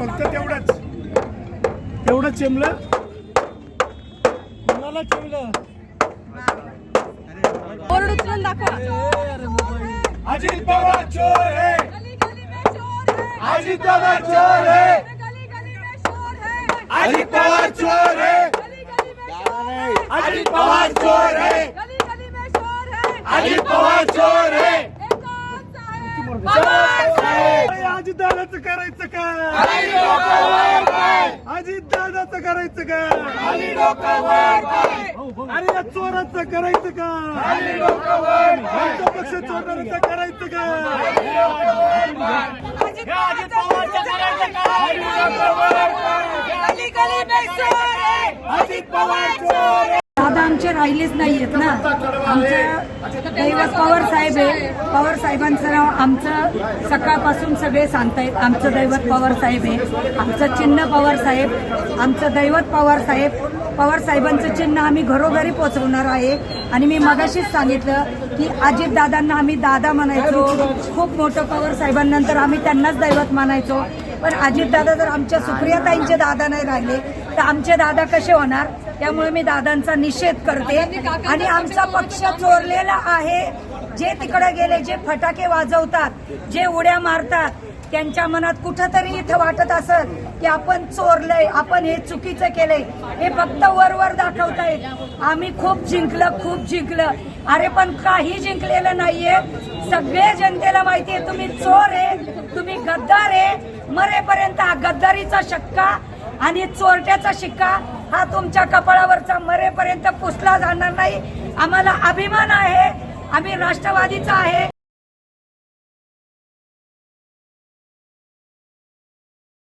फक्त तेवढंच. तेवढंच चिमलं. कोणाला चिमलं? बोर्ड उचलून दाखवा. अजित पवार चोर है. गली गली में चोर है. अजित पवार चोर है. गली गली में चोर है. अजित पवार चोर है. गली गली में चोर है. अजित पवार चोर है. गली गली में चोर है. अजित पवार चोर है. हे कोण साहेब पवार अरे अजित दादाचं करायचं काय अजित दादाचं करायचं काय? अरे या चोराचं करायचं का? आमचा पक्ष चोराचं करायचं का? अजित काय? है पवार है आमचे राहिलेच नाहीयेत ना. आमचं दैवत पवार साहेब आहे. पवार साहेबांचं नाव आमचं सकाळपासून सगळे सांगतायत. आमचं दैवत पवार साहेब आहे. आमचं चिन्ह पवार साहेब. आमचं दैवत पवार साहेब. पवार साहेबांचं चिन्ह आम्ही घरोघरी पोहोचवणार आहे. आणि मी मगाशीच सांगितलं की अजित दादांना आम्ही दादा म्हणायचो. खूप मोठं पवार साहेबांनंतर आम्ही त्यांनाच दैवत मानायचो. पण अजितदादा जर आमच्या सुप्रियाताईंचे दादा नाही राहिले तर आमचे दादा कसे होणार? त्यामुळे मी दादांचा निषेध करते. आणि आमचा पक्ष चोरलेला आहे. जे तिकडे गेले जे फटाके वाजवतात जे उड्या मारतात त्यांच्या मनात कुठंतरी इथं वाटत असत की आपण चोरलंय आपण हे चुकीचं केलंय. हे फक्त वरवर दाखवतायत. आम्ही खूप जिंकलं खूप जिंकलं. अरे पण काही जिंकलेलं नाहीये. सगळे जनतेला माहितीये तुम्ही चोर आहे तुम्ही गद्दार आहे. मरेपर्यंत हा गद्दारीचा शक्का आणि चोरट्याचा शिक्का हा तुमच्या कपाळावरचा मरेपर्यंत पुसला जाणार नाही. आम्हाला अभिमान आहे. आम्ही राष्ट्रवादीचा आहे.